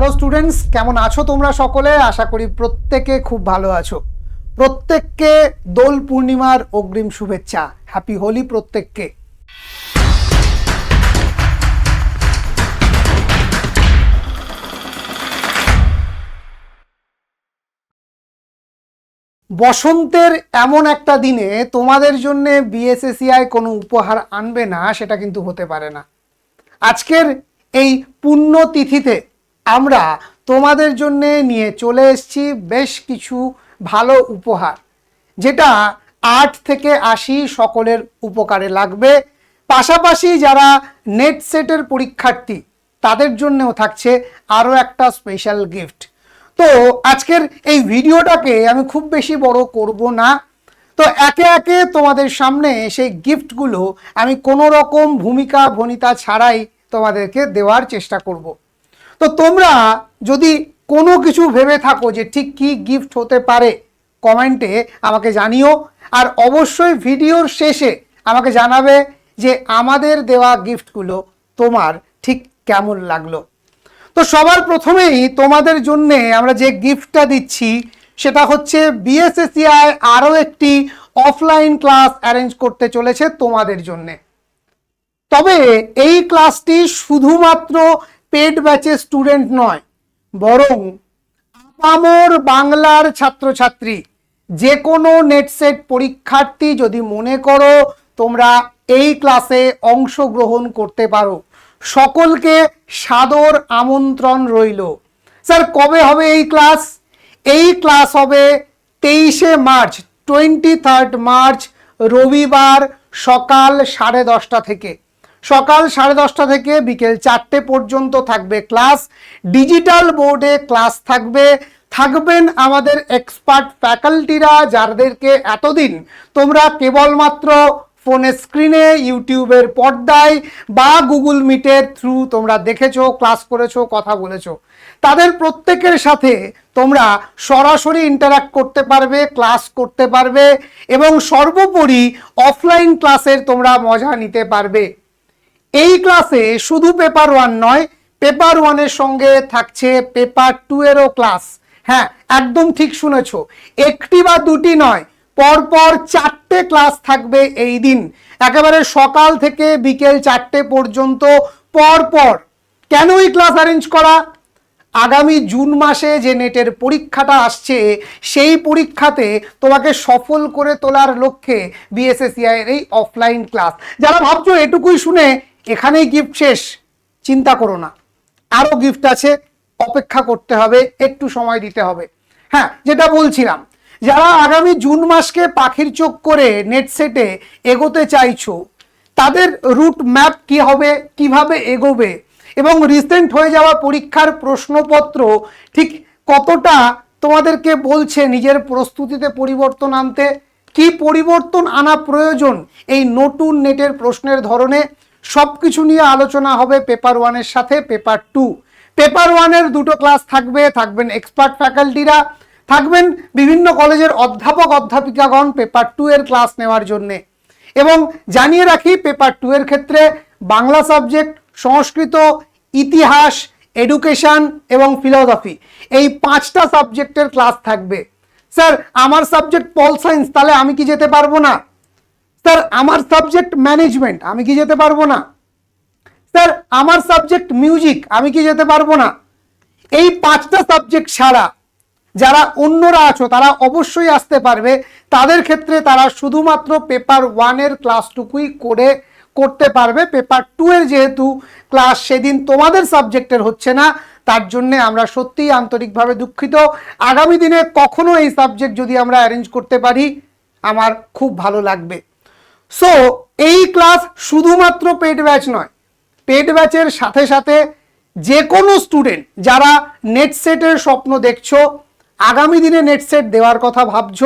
Hello students কেমন আছো তোমরা সকলে? আশা করি প্রত্যেকে খুব ভালো আছো। প্রত্যেককে দোল পূর্ণিমার অগ্রিম শুভেচ্ছা। হ্যাপি হোলি প্রত্যেককে। বসন্তের এমন একটা দিনে তোমাদের জন্য বিএসএসিআই কোনো উপহার আনবে না, সেটা কিন্তু হতে পারে না। আজকের এই পুণ্য তিথিতে আমরা তোমাদের জন্য নিয়ে চলে এসেছি বেশ কিছু ভালো উপহার, যেটা আট থেকে আশি সকলের উপকারে লাগবে। পাশাপাশি যারা নেট সেটের পরীক্ষার্থী, তাদের জন্যেও থাকছে আরও একটা স্পেশাল গিফট তো আজকের এই ভিডিওটাকে আমি খুব বেশি বড় করব না। তো একে একে তোমাদের সামনে সেই গিফটগুলো আমি কোনো রকম ভূমিকা, ভনিতা ছাড়াই তোমাদেরকে দেওয়ার চেষ্টা করব। তো তোমরা যদি কোনো কিছু ভেবে থাকো যে ঠিক কি গিফট হতে পারে কমেন্টে আমাকে জানিও। আর অবশ্যই ভিডিওর শেষে আমাকে জানাবে যে আমাদের দেওয়া গিফটগুলো তোমার ঠিক কেমন লাগল। তো সবার প্রথমেই তোমাদের জন্যে আমরা যে গিফটটা দিচ্ছি, সেটা হচ্ছে বিএসএসিআই আরও একটি অফলাইন ক্লাস অ্যারেঞ্জ করতে চলেছে তোমাদের জন্যে। তবে এই ক্লাসটি শুধুমাত্র পেড ব্যাচের স্টুডেন্ট নয়, বরং আপামর বাংলার ছাত্রছাত্রী। যে কোনো নেট সেট পরীক্ষার্থী যদি মনে করো তোমরা এই ক্লাসে অংশগ্রহণ করতে পারো, সকলকে সাদর আমন্ত্রণ রইল। স্যার, কবে হবে এই ক্লাস? এই ক্লাস হবে তেইশে মার্চ, টোয়েন্টি থার্ড মার্চ, রবিবার সকাল সাড়ে দশটা থেকে। সকাল সাড়ে দশটা থেকে বিকেল চারটে পর্যন্ত থাকবে ক্লাস। ডিজিটাল বোর্ডে ক্লাস থাকবে। থাকবেন আমাদের এক্সপার্ট ফ্যাকাল্টিরা যাদেরকে এতদিন তোমরা কেবলমাত্র ফোনের স্ক্রিনে ইউটিউবের পর্দায় বা গুগল মিটের থ্রু তোমরা দেখেছ, ক্লাস করেছ, কথা বলেছ। তাদের প্রত্যেকের সাথে তোমরা সরাসরি ইন্টারাক্ট করতে পারবে, ক্লাস করতে পারবে এবং সর্বোপরি অফলাইন ক্লাসের তোমরা মজা নিতে পারবে। এই ক্লাসে শুধু পেপার ওয়ান নয় পেপার ওয়ানের সঙ্গে থাকছে পেপার টু এরও ক্লাস হ্যাঁ একদম ঠিক শুনেছ। একটি বা দুটি নয়, পরপর চারটে ক্লাস থাকবে এই দিন। একেবারে সকাল থেকে বিকেল চারটে পর্যন্ত পরপর। কেন এই ক্লাস অ্যারেঞ্জ করা? আগামী জুন মাসে যে নেটের পরীক্ষাটা আসছে, সেই পরীক্ষাতে তোমাকে সফল করে তোলার লক্ষ্যে বিএসএসিআই এর এই অফলাইন ক্লাস যারা ভাবছ এটুকুই শুনে এখানেই গিফট শেষ, চিন্তা করো না। আরও গিফট আছে, অপেক্ষা করতে হবে, একটু সময় দিতে হবে। হ্যাঁ যেটা বলছিলাম, যারা আগামী জুন মাসকে পাখির চোখ করে নেট সেটে এগোতে চাইছো, তাদের রুট ম্যাপ কি হবে, কীভাবে এগোবে, এবং রিসেন্ট হয়ে যাওয়া পরীক্ষার প্রশ্নপত্র ঠিক কতটা তোমাদেরকে বলছে নিজের প্রস্তুতিতে পরিবর্তন আনতে, কি পরিবর্তন আনা প্রয়োজন এই নতুন নেটের প্রশ্নের ধরনে সব কিছু নিয়ে আলোচনা হবে পেপার ওয়ানের সাথে, পেপার টু। পেপার ওয়ানের দুটো ক্লাস থাকবে, থাকবেন এক্সপার্ট ফ্যাকাল্টিরা, থাকবেন বিভিন্ন কলেজের অধ্যাপক, অধ্যাপিকাগণ পেপার টু এর ক্লাস নেওয়ার জন্যে। এবং জানিয়ে রাখি, পেপার টু এর ক্ষেত্রে বাংলা সাবজেক্ট, সংস্কৃত, ইতিহাস, এডুকেশন এবং ফিলোসফি, এই পাঁচটা সাবজেক্টের ক্লাস থাকবে। স্যার, আমার সাবজেক্ট পল সায়েন্স, তাহলে আমি কি যেতে পারব না? স্যার, আমার সাবজেক্ট ম্যানেজমেন্ট আমি কি যেতে পারব না? স্যার, আমার সাবজেক্ট মিউজিক আমি কি যেতে পারব না? এই পাঁচটা সাবজেক্ট ছাড়া যারা অন্যরা আছো, তারা অবশ্যই আসতে পারবে। তাদের ক্ষেত্রে তারা শুধুমাত্র পেপার ওয়ানের ক্লাসটুকুই করে করতে পারবে। পেপার টু এর যেহেতু ক্লাস সেদিন তোমাদের সাবজেক্টের হচ্ছে না, তার জন্যে আমরা সত্যিই আন্তরিকভাবে দুঃখিত। আগামী দিনে কখনো এই সাবজেক্ট যদি আমরা অ্যারেঞ্জ করতে পারি, আমার খুব ভালো লাগবে। সো এই ক্লাস শুধুমাত্র পেড ব্যাচ নয়। পেড ব্যাচের সাথে সাথে যে কোনো স্টুডেন্ট যারা নেট সেটের স্বপ্ন দেখছ, আগামী দিনে নেট সেট দেওয়ার কথা ভাবছ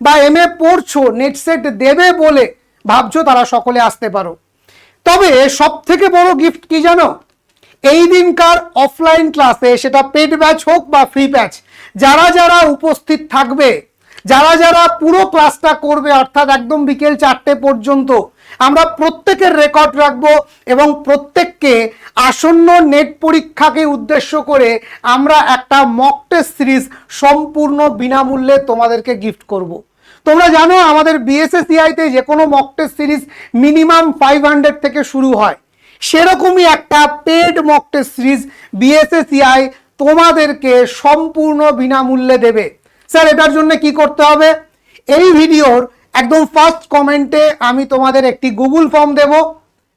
বা এম এ পড়ছো নেট সেট দেবে বলে ভাবছ, তারা সকলে আসতে পারো। তবে সব থেকে বড় গিফট কি জানো? এই দিনকার অফলাইন ক্লাসে সেটা পেড ব্যাচ হোক বা ফ্রি ব্যাচ যারা যারা উপস্থিত থাকবে যারা যারা পুরো ক্লাসটা করবে, অর্থাৎ একদম বিকেল চারটে পর্যন্ত, আমরা প্রত্যেকের রেকর্ড রাখব এবং প্রত্যেককে আসন্ন নেট পরীক্ষাকে উদ্দেশ্য করে আমরা একটা মক টেস্ট সিরিজ সম্পূর্ণ বিনামূল্যে তোমাদেরকে গিফট করব। তোমরা জানো, আমাদের বিএসএসিআইতে যে কোনো mock test series minimum five hundred থেকে শুরু হয় সেরকমই একটা paid mock test series BSACI তোমাদেরকে সম্পূর্ণ বিনামূল্যে দেবে স্যার, এটার জন্য কি করতে হবে? এই ভিডিওর একদম ফার্স্ট কমেন্টে আমি তোমাদের একটি গুগল ফর্ম দেব।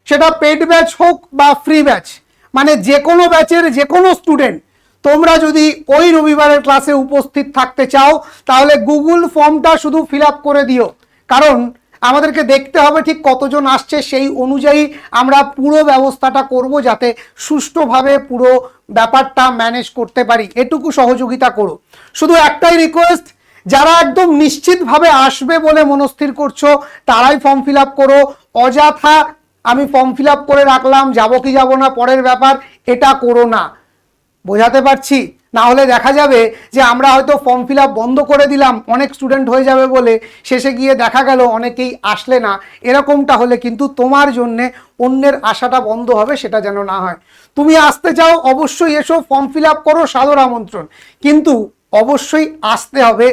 সেটা পেড ব্যাচ হোক বা ফ্রি ব্যাচ মানে যে কোনো ব্যাচের যে কোনো স্টুডেন্ট তোমরা যদি ওই রবিবারের ক্লাসে উপস্থিত থাকতে চাও, তাহলে গুগল ফর্মটা শুধু ফিল করে দিও। কারণ আমাদেরকে দেখতে হবে ঠিক কতজন আসছে, সেই অনুযায়ী আমরা পুরো ব্যবস্থাটা করব যাতে সুষ্ঠুভাবে পুরো ব্যাপারটা ম্যানেজ করতে পারি। এটুকু সহযোগিতা করো শুধু একটাই রিকোয়েস্ট যারা একদম নিশ্চিতভাবে আসবে বলে মনস্থির করছ, তারাই ফর্ম ফিল আপ করো। অযথা আমি ফর্ম ফিল আপ করে রাখলাম, যাব কি যাব না, পরের ব্যাপার, এটা করো না। বোঝাতে পারছি? না হলে দেখা যাবে যে আমরা হয়তো ফর্ম ফিল বন্ধ করে দিলাম, অনেক স্টুডেন্ট হয়ে যাবে বলে শেষে গিয়ে দেখা গেল অনেকেই আসলে না। এরকমটা হলে কিন্তু তোমার জন্যে অন্যের আশাটা বন্ধ হবে সেটা যেন না হয়। তুমি আসতে চাও, অবশ্যই এসো ফর্ম ফিল করো, সাদর আমন্ত্রণ। কিন্তু অবশ্যই আসতে হবে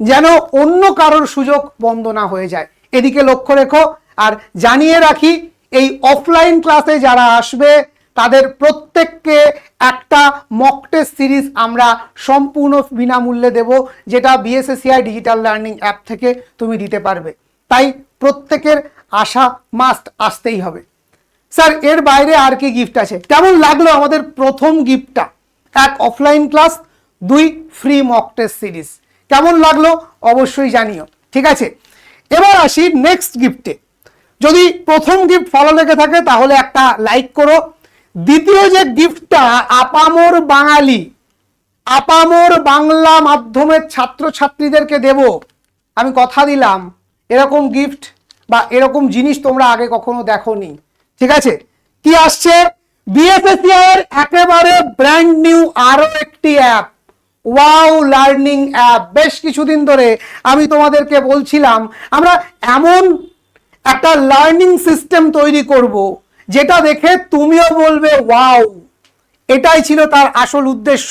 যেন অন্য কারোর সুযোগ বন্ধ না হয়ে যায়। এদিকে লক্ষ্য রেখো, আর জানিয়ে রাখি, এই অফলাইন ক্লাসে যারা আসবে তাদের প্রত্যেককে একটা মক সিরিজ আমরা সম্পূর্ণ বিনামূল্যে দেব, যেটা বিএসএসিআই ডিজিটাল লার্নিং অ্যাপ থেকে তুমি দিতে পারবে। তাই প্রত্যেকের আশা মাস্ট আসতেই হবে। স্যার, এর বাইরে আর কি গিফট আছে? কেমন লাগল আমাদের প্রথম গিফটটা এক অফলাইন ক্লাস দুই ফ্রি মক সিরিজ কেমন লাগল অবশ্যই জানিও। ঠিক আছে? এবার আসি নেক্সট গিফটে যদি প্রথম গিফট ভালো লেগে থাকে, তাহলে একটা লাইক করো দ্বিতীয় যে গিফটটা, আপামোর বাঙালি, আপামোর বাংলা মাধ্যমের ছাত্রছাত্রীদেরকে দেব। আমি কথা দিলাম, এরকম গিফট বা এরকম জিনিস তোমরা আগে কখনো দেখোনি। ঠিক আছে? কি আসছে? বিএসএসিআই এর একেবারে ব্র্যান্ড নিউ আরও একটি অ্যাপ ওয়াও লার্নিং অ্যাপ বেশ কিছুদিন ধরে আমি তোমাদেরকে বলছিলাম, আমরা এমন একটা লার্নিং সিস্টেম তৈরি করব যেটা দেখে তুমিও বলবে, ওয়াও। এটাই ছিল তার আসল উদ্দেশ্য।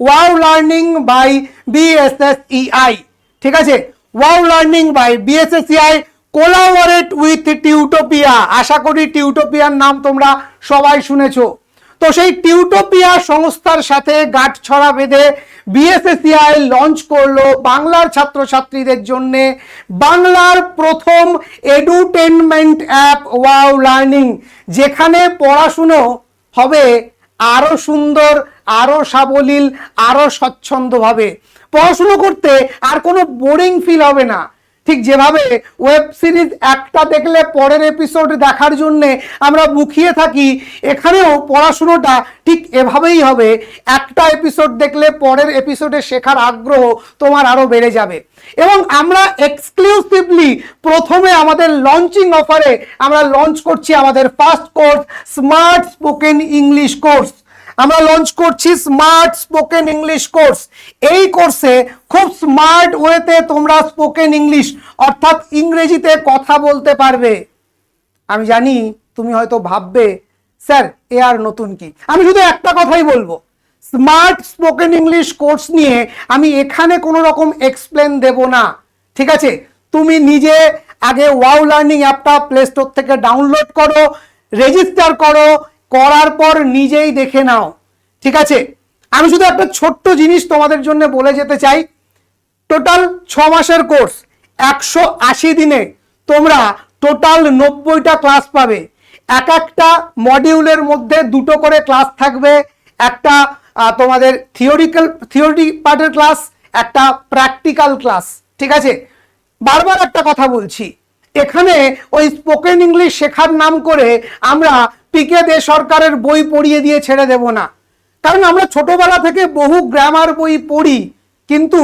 ওয়াও লার্নিং বাই বিএসএসইআই ঠিক আছে? Wow Learning by BSSEI collaborate with Tutopia. আশা করি টিউটোপিয়ার নাম তোমরা সবাই শুনেছো। তো সেই টিউটোপিয়া সংস্থার সাথে গাঁট ছড়া বেঁধে বিএসএসিআই লঞ্চ করল বাংলার ছাত্রছাত্রীদের জন্য বাংলার প্রথম এডুটেনমেন্ট অ্যাপ ওয়াও লার্নিং যেখানে পড়াশুনো হবে আরও সুন্দর, আরও সাবলীল, আরও স্বচ্ছন্দভাবে। পড়াশুনো করতে আর কোনো বোরিং ফিল হবে না। ঠিক যেভাবে ওয়েব সিরিজ একটা দেখলে পরের এপিসোড দেখার জন্য আমরা মুখিয়ে থাকি, এখানেও পড়াশুনোটা ঠিক এভাবেই হবে। একটা এপিসোড দেখলে পরের এপিসোডে শেখার আগ্রহ তোমার আরও বেড়ে যাবে। এবং আমরা এক্সক্লুসিভলি প্রথমে আমাদের লঞ্চিং অফারে আমরা লঞ্চ করছি আমাদের first course smart spoken English course আমরা লঞ্চ করছি স্মার্ট স্পোকেন ইংলিশ কোর্স এই কোর্সে খুব স্মার্ট ওয়েতে তোমরা স্পোকেন ইংলিশ অর্থাৎ ইংরেজিতে কথা বলতে পারবে। আমি জানি তুমি হয়তো ভাববে, স্যার, এ আর নতুন কি? আমি শুধু একটা কথাই বলব। স্মার্ট স্পোকেন ইংলিশ কোর্স নিয়ে আমি এখানে কোনো রকম এক্সপ্লেন দেব না। ঠিক আছে? তুমি নিজে আগে ওয়াও লার্নিং অ্যাপটা প্লে স্টোর থেকে ডাউনলোড করো রেজিস্টার করো করার পর নিজেই দেখে নাও। ঠিক আছে? আমি শুধু একটা ছোট্ট জিনিস তোমাদের জন্য বলে যেতে চাই। টোটাল ছ মাসের কোর্স একশো আশি দিনে তোমরা টোটাল নব্বইটা ক্লাস পাবে। এক একটা মডিউলের মধ্যে দুটো করে ক্লাস থাকবে। একটা তোমাদের থিওরিক্যাল থিওরি পার্টের ক্লাস একটা প্র্যাকটিক্যাল ক্লাস ঠিক আছে? বারবার একটা কথা বলছি। এখানে ওই স্পোকেন ইংলিশ শেখার নাম করে আমরা পিকে দে সরকারের বই পড়িয়ে দিয়ে ছেড়ে দেব না। কারণ আমরা ছোটবেলা থেকে বহু গ্রামার বই পড়ি, কিন্তু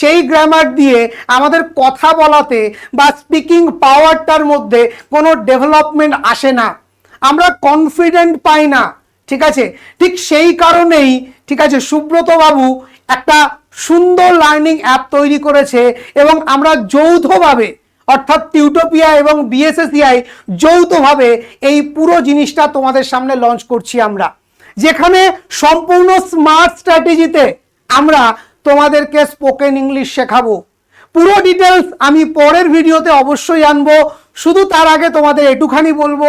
সেই গ্রামার দিয়ে আমাদের কথা বলাতে বা স্পিকিং পাওয়ারটার মধ্যে কোনো ডেভেলপমেন্ট আসে না। আমরা কনফিডেন্ট পাই না, ঠিক আছে? ঠিক সেই কারণেই, ঠিক আছে সুব্রত বাবু একটা সুন্দর লার্নিং অ্যাপ তৈরি করেছে এবং আমরা যৌথভাবে অর্থাৎ টিউটোপিয়া এবং বিএসএসিআই যৌথভাবে এই পুরো জিনিসটা তোমাদের সামনে লঞ্চ করছি আমরা। যেখানে সম্পূর্ণ স্মার্ট স্ট্র্যাটেজিতে আমরা তোমাদেরকে স্পোকেন ইংলিশ শেখাবো। পুরো ডিটেলস আমি পরের ভিডিওতে অবশ্যই আনব। শুধু তার আগে তোমাদের এটুখানি বলব,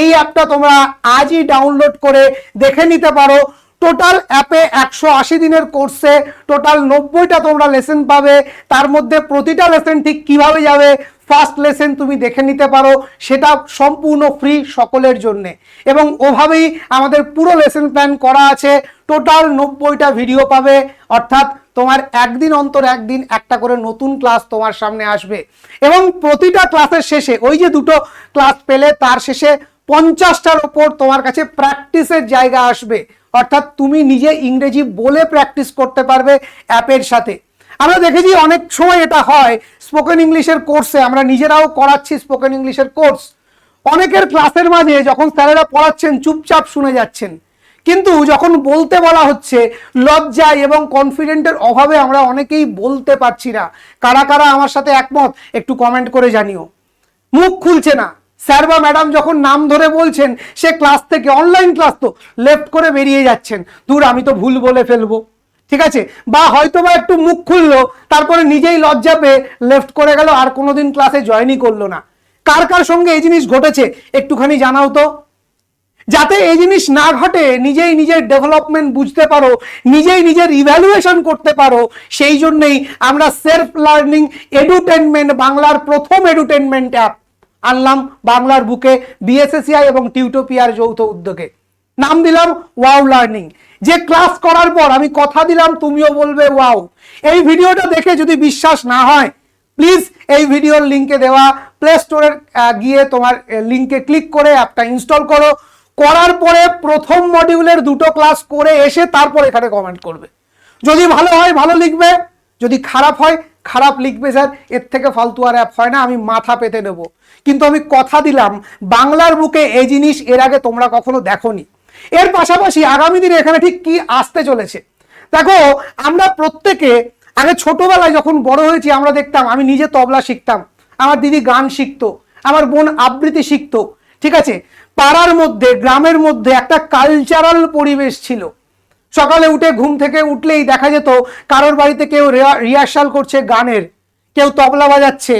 এই অ্যাপটা তোমরা আজই ডাউনলোড করে দেখে নিতে পারো। টোটাল অ্যাপে একশো আশি দিনের কোর্সে টোটাল নব্বইটা তোমরা লেসেন পাবে। তার মধ্যে প্রতিটা লেসেন ঠিক কীভাবে যাবে ফার্স্ট লেসেন তুমি দেখে নিতে পারো, সেটা সম্পূর্ণ ফ্রি সকলের জন্য। এবং ওভাবেই আমাদের পুরো লেসেন প্ল্যান করা আছে টোটাল নব্বইটা ভিডিও পাবে, অর্থাৎ তোমার একদিন অন্তর একদিন একটা করে নতুন ক্লাস তোমার সামনে আসবে। এবং প্রতিটা ক্লাসের শেষে, ওই যে দুটো ক্লাস পেলে, তার শেষে পঞ্চাশটার ওপর তোমার কাছে প্র্যাকটিসের জায়গা আসবে। অর্থাৎ তুমি নিজে ইংরেজি বলে প্র্যাকটিস করতে পারবে অ্যাপের সাথে। আমরা দেখেছি অনেক সময় এটা হয় স্পোকেন ইংলিশের কোর্সে আমরা নিজেরাও করাচ্ছি স্পোকেন ইংলিশের কোর্স অনেকের ক্লাসের মাঝে যখন স্যারেরা পড়াচ্ছেন, চুপচাপ শুনে যাচ্ছেন। কিন্তু যখন বলতে বলা হচ্ছে, লজ্জায় এবং কনফিডেন্টের অভাবে আমরা অনেকেই বলতে পারছি না। কারা কারা আমার সাথে একমত, একটু কমেন্ট করে জানিও। মুখ খুলছে না। স্যার বা ম্যাডাম যখন নাম ধরে বলছেন, সে ক্লাস থেকে অনলাইন ক্লাস তো লেফট করে বেরিয়ে যাচ্ছেন। দূর, আমি তো ভুল বলে ফেলব। ঠিক আছে? বা হয়তো বা একটু মুখ খুললো, তারপরে নিজেই লজ্জা পেয়ে লেফট করে গেল, আর কোনোদিন ক্লাসে জয়েনই করল না। কার কার সঙ্গে এই জিনিস ঘটেছে, একটুখানি জানাও তো। যাতে এই জিনিস না ঘটে, নিজেই নিজের ডেভেলপমেন্ট বুঝতে পারো, নিজেই নিজের ইভ্যালুয়েশন করতে পারো, সেই জন্যই আমরা সেলফ লার্নিং এডুটেনমেন্ট বাংলার প্রথম এডুটেনমেন্ট অ্যাপ আনলাম বাংলার বুকে বিএসএসিআই এবং টিউটোপিয়ার যৌথ উদ্যোগে। নাম দিলাম ওয়াও লার্নিং। যে ক্লাস করার পর আমি কথা দিলাম, তুমিও বলবে ওয়াও। এই ভিডিওটা দেখে যদি বিশ্বাস না হয় প্লিজ এই ভিডিওর লিঙ্কে দেওয়া প্লে স্টোরে গিয়ে তোমার লিঙ্কে ক্লিক করে অ্যাপটা ইনস্টল করো। করার পরে প্রথম মডিউলের দুটো ক্লাস করে এসে তারপর এখানে কমেন্ট করবে। যদি ভালো হয়, ভালো লিখবে। যদি খারাপ হয়, খারাপ লিখবে স্যার। এর থেকে ফালতু আর অ্যাপ হয় না, আমি মাথা পেতে নেব। কিন্তু আমি কথা দিলাম, বাংলার বুকে এই জিনিস এর আগে তোমরা কখনো দেখোনি। এর পাশাপাশি আগামী দিনে এখানে ঠিক কি আসতে চলেছে? দেখো, আমরা প্রত্যেকে আগে ছোটবেলায় যখন বড় হয়েছি, আমরা দেখতাম, আমি নিজে তবলা শিখতাম, আমার দিদি গান শিখতো, আমার বোন আবৃত্তি শিখতো, ঠিক আছে? পাড়ার মধ্যে, গ্রামের মধ্যে একটা কালচারাল পরিবেশ ছিল। সকালে উঠে ঘুম থেকে উঠলেই দেখা যেত, কারোর বাড়িতে কেউ রিহার্সাল করছে গানের, কেউ তবলা বাজাচ্ছে,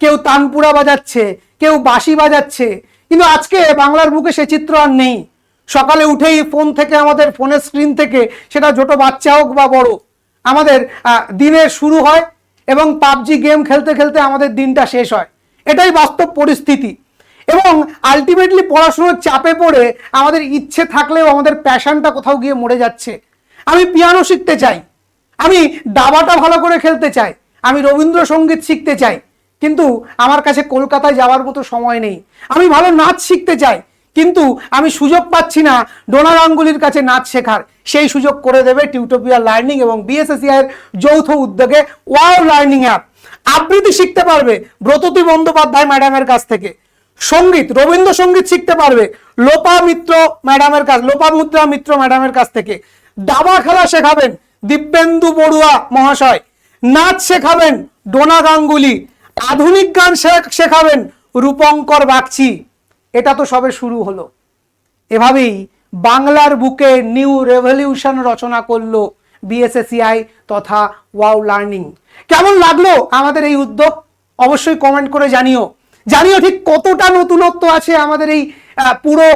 কেউ তানপুরা বাজাচ্ছে, কেউ বাঁশি বাজাচ্ছে। কিন্তু আজকে বাংলার বুকে সে চিত্র আর নেই। সকালে উঠেই ফোন থেকে, আমাদের ফোনের স্ক্রিন থেকে, সেটা ছোট বাচ্চা হোক বা বড়, আমাদের দিনের শুরু হয় এবং পাবজি গেম খেলতে খেলতে আমাদের দিনটা শেষ হয়। এটাই বাস্তব পরিস্থিতি। এবং আলটিমেটলি পড়াশুনোর চাপে পড়ে আমাদের ইচ্ছে থাকলেও আমাদের প্যাশনটা কোথাও গিয়ে মরে যাচ্ছে। আমি পিয়ানো শিখতে চাই। আমি দাবাটা ভালো করে খেলতে চাই। আমি রবীন্দ্রসঙ্গীত শিখতে চাই। কিন্তু আমার কাছে কলকাতায় যাওয়ার মতো সময় নেই। আমি ভালো নাচ শিখতে চাই। কিন্তু আমি সুযোগ পাচ্ছি না ডোনা গাঙ্গুলির কাছে নাচ শেখার। সেই সুযোগ করে দেবে টিউটোপিয়া লার্নিং এবং বিএসএসিআই এর যৌথ উদ্যোগে ওয়াও লার্নিং অ্যাপ। আবৃত্তি শিখতে পারবে ব্রততী বন্দ্যোপাধ্যায় ম্যাডামের কাছ থেকে। সংগীত, রবীন্দ্রসঙ্গীত শিখতে পারবে লোপা মিত্র ম্যাডামের কাছ লোপামুদ্রা মিত্র ম্যাডামের কাছ থেকে। দাবা খেলা শেখাবেন দিব্যেন্দু বড়ুয়া মহাশয়। নাচ শেখাবেন ডোনা গাঙ্গুলি আধুনিক গান শেখ- শেখাবেন রূপঙ্কর বাগচি। এটা তো সবে শুরু হলো। এভাবেই বাংলার বুকে নিউ রেভলিউশন রচনা করল বিএসএসিআই তথা ওয়াও লার্নিং। কেমন লাগল আমাদের এই উদ্যোগ? অবশ্যই কমেন্ট করে জানিও। জানিও ঠিক কতটা নতুনত্ব আছে আমাদের এই পুরো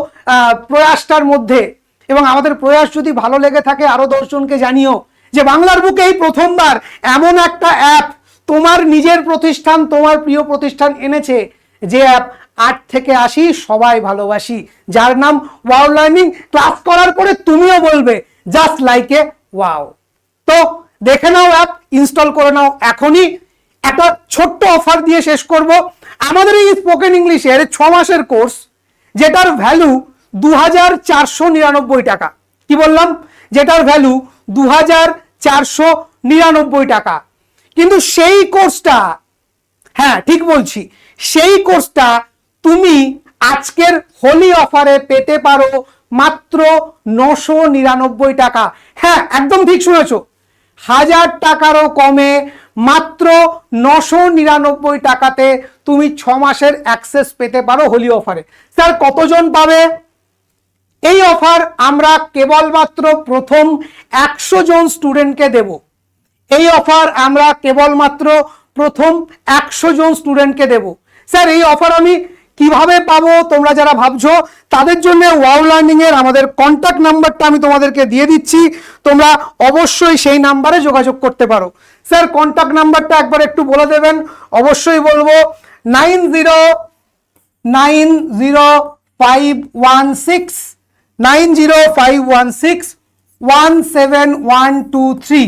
প্রয়াসটার মধ্যে। এবং আমাদের প্রয়াস যদি ভালো লেগে থাকে আরও দশজনকে জানিও যে বাংলার বুকে এই প্রথমবার এমন একটা অ্যাপ তোমার নিজের প্রতিষ্ঠান, তোমার প্রিয় প্রতিষ্ঠান এনেছে যে অ্যাপ আট থেকে আসি সবাই ভালোবাসি। যার নাম ওয়াও লার্নিং ক্লাস করার পরে তুমিও বলবে জাস্ট লাইক এ ওয়াও তো দেখে নাও অ্যাপ ইনস্টল করে নাও এখনই। একটা ছোট্ট অফার দিয়ে শেষ করব। আমাদের এই স্পোকেন ইংলিশের ছ মাসের কোর্স যেটার ভ্যালু দু হাজার চারশো নিরানব্বই টাকা। কি বললাম? যেটার ভ্যালু দু হাজার চারশো নিরানব্বই টাকা। কিন্তু সেই কোর্সটা হ্যাঁ ঠিক বলছি। সেই কোর্সটা তুমি আজকের হোলি অফারে পেতে পারো মাত্র নশো নিরানব্বই টাকা। হ্যাঁ একদম ঠিক শুনেছো। হাজার টাকারও কমে মাত্র নশো নিরানব্বই টাকাতে তুমি ছ মাসের অ্যাক্সেস পেতে পারো হোলি অফারে। স্যার, কতজন পাবে? এই অফার আমরা কেবলমাত্র প্রথম একশো জন স্টুডেন্টকে দেব। এই অফার আমরা কেবলমাত্র প্রথম একশো জন স্টুডেন্টকে দেব। স্যার, এই অফার আমি কীভাবে পাবো তোমরা যারা ভাবছ, তাদের জন্য ওয়াও লার্নিং এর আমাদের কন্ট্যাক্ট নাম্বারটা আমি তোমাদেরকে দিয়ে দিচ্ছি। তোমরা অবশ্যই সেই নাম্বারে যোগাযোগ করতে পারো। স্যার কন্ট্যাক্ট নাম্বারটা একবার একটু বলে দেবেন। অবশ্যই বলব nine zero nine zero five one six nine zero five one six one seven one two three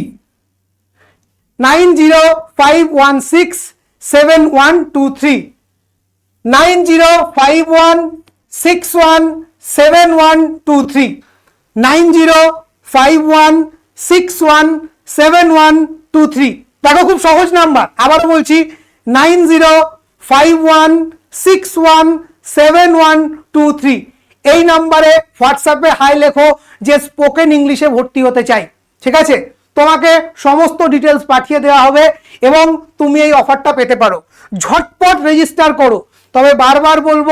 nine zero five one six seven one two three nine zero five one six one seven one two three. Nine zero five one six one seven one two three. দেখো খুব সহজ number. আবার বলছি, nine zero five one six one seven one two three. এই নাম্বারে হোয়াটসঅ্যাপে high লেখো যে স্পোকেন ইংলিশে ভর্তি হতে চাই। ঠিক আছে? তোমাকে সমস্ত ডিটেলস পাঠিয়ে দেওয়া হবে এবং তুমি এই অফারটা পেতে পারো। ঝটপট রেজিস্টার করো। তবে বারবার বলব,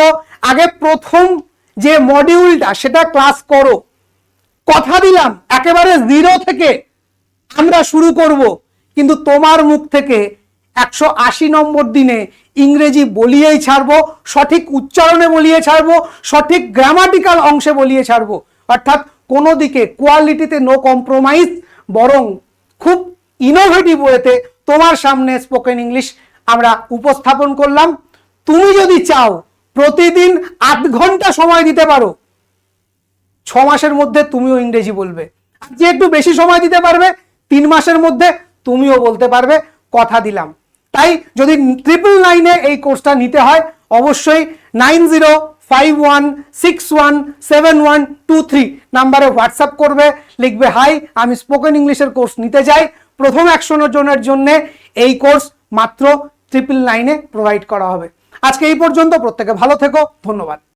আগে প্রথম যে মডিউলটা, সেটা ক্লাস করো। কথা দিলাম, একেবারে জিরো থেকে আমরা শুরু করব। কিন্তু তোমার মুখ থেকে একশো আশি নম্বর দিনে ইংরেজি বলিয়েই ছাড়বো, সঠিক উচ্চারণে বলিয়ে ছাড়বো, সঠিক গ্রামাটিক্যাল অংশে বলিয়ে ছাড়বো। অর্থাৎ কোনো দিকে কোয়ালিটিতে নো কম্প্রোমাইজ বরং খুব ইনোভেটিভ ওয়েতে তোমার সামনে স্পোকেন ইংলিশ আমরা উপস্থাপন করলাম। তুমি যদি চাও প্রতিদিন আধ ঘণ্টা সময় দিতে পারো, ছ মাসের মধ্যে তুমিও ইংরেজি বলবে। যে একটু বেশি সময় দিতে পারবে, তিন মাসের মধ্যে তুমিও বলতে পারবে, কথা দিলাম। তাই যদি ট্রিপল নাইনে এই কোর্সটা নিতে হয়, অবশ্যই nine zero five one six one seven one two three নাম্বারে হোয়াটসঅ্যাপ করবে, লিখবে হাই আমি স্পোকেন ইংলিশের কোর্স নিতে চাই। প্রথম একশো জনের জন্য এই কোর্স মাত্র ট্রিপল নাইনে প্রোভাইড করা হবে। আজকে এই পর্যন্ত প্রত্যেকে ভালো থেকো ধন্যবাদ।